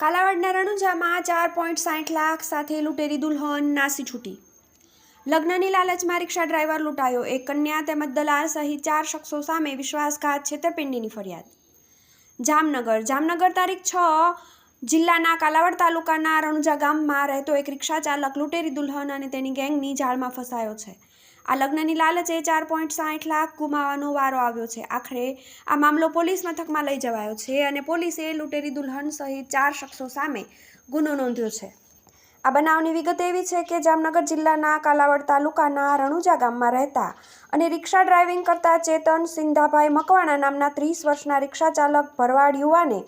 કાલાવાડના રણુજામાં ચાર પોઈન્ટ સાઠ લાખ સાથે લૂંટેરી દુલ્હન નાસી છૂટી. લગ્નની લાલચમાં રિક્ષા ડ્રાઈવર લૂંટાયો. એક કન્યા તેમજ દલાલ સહિત ચાર શખ્સો સામે વિશ્વાસઘાત છેતરપિંડીની ફરિયાદ. જામનગર જામનગર તારીખ છ જિલ્લાના કાલાવાડ તાલુકાના રણુજા ગામમાં રહેતો એક રિક્ષા ચાલક લૂંટેરી દુલ્હન અને તેની ગેંગની જાળમાં ફસાયો છે. આ લગ્નની લાલચે ચાર પોઈન્ટ સાઠ લાખ ગુમાવવાનો વારો આવ્યો છે. આખરે આ મામલો પોલીસ મથકમાં લઈ જવાયો છે અને પોલીસે લૂંટેરી દુલ્હન સહિત ચાર શખ્સો સામે ગુનો નોંધ્યો છે. આ બનાવની વિગત એવી છે કે જામનગર જિલ્લાના કાલાવડ તાલુકાના રણુજા ગામમાં રહેતા અને રિક્ષા ડ્રાઇવિંગ કરતા ચેતન સિંધાભાઈ મકવાણા નામના ત્રીસ વર્ષના રિક્ષા ચાલક ભરવાડ યુવાને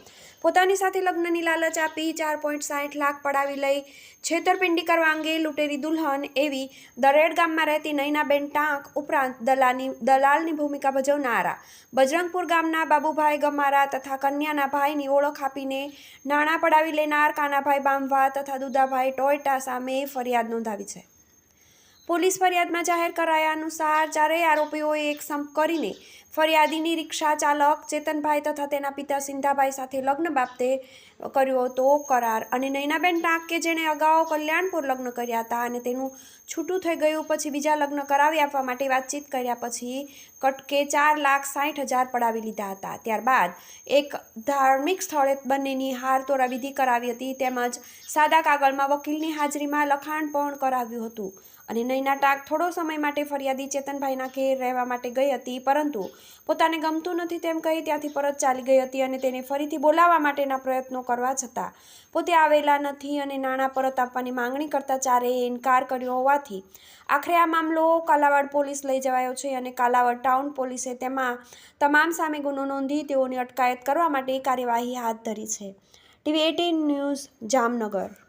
પોતાની સાથે લગ્નની લાલચ આપી ચાર પોઈન્ટ સાઠ લાખ પડાવી લઈ છેતરપિંડી કરવા અંગે લૂંટેરી દુલ્હન એવી દરેડ ગામમાં રહેતી નૈનાબેન ટાંક ઉપરાંત દલાની દલાલની ભૂમિકા ભજવનારા. બજરંગપુર ગામના બાબુભાઈ ગમારા તથા કન્યાના ભાઈની ઓળખ આપીને નાણાં પડાવી લેનાર કાનાભાઈ બામવા તથા દુદાભાઈ ટોયટા સામે ફરિયાદ નોંધાવી છે. પોલીસ ફરિયાદમાં જાહેર કરાયા અનુસાર ચારેય આરોપીઓએ એક સંપ કરીને ફરિયાદીની રિક્ષા ચાલક ચેતનભાઈ તથા તેના પિતા સિંધાભાઈ સાથે લગ્ન બાબતે કર્યો હતો કરાર. અને નૈનાબેન ટાંક કે જેણે અગાઉ કલ્યાણપુર લગ્ન કર્યા હતા અને તેનું છૂટું થઈ ગયું પછી બીજા લગ્ન કરાવી આપવા માટે વાતચીત કર્યા પછી કટકે ચાર લાખ સાઠ હજાર પડાવી લીધા હતા. ત્યારબાદ એક ધાર્મિક સ્થળે બંનેની હાર તોરા વિધિ કરાવી હતી. તેમજ સાદા કાગળમાં વકીલની હાજરીમાં લખાણ પણ કરાવ્યું હતું. અને નૈના ટાક થોડો સમય માટે ફરિયાદી ચેતનભાઈના ઘેર રહેવા માટે ગઈ હતી, પરંતુ પોતાને ગમતું નથી તેમ કહી ત્યાંથી પરત ચાલી ગઈ હતી અને તેને ફરીથી બોલાવવા માટેના પ્રયત્નો કરવા છતાં પોતે આવેલા નથી અને નાણાં પરત આપવાની માંગણી કરતા ચારેય ઇનકાર કર્યો હોવાથી આખરે આ મામલો કાલાવાડ પોલીસ લઈ જવાયો છે અને કાલાવાડ ટાઉન પોલીસે તેમાં તમામ સામે ગુનો નોંધી તેઓની અટકાયત કરવા માટે કાર્યવાહી હાથ ધરી છે. TV eighteen news Jamnagar.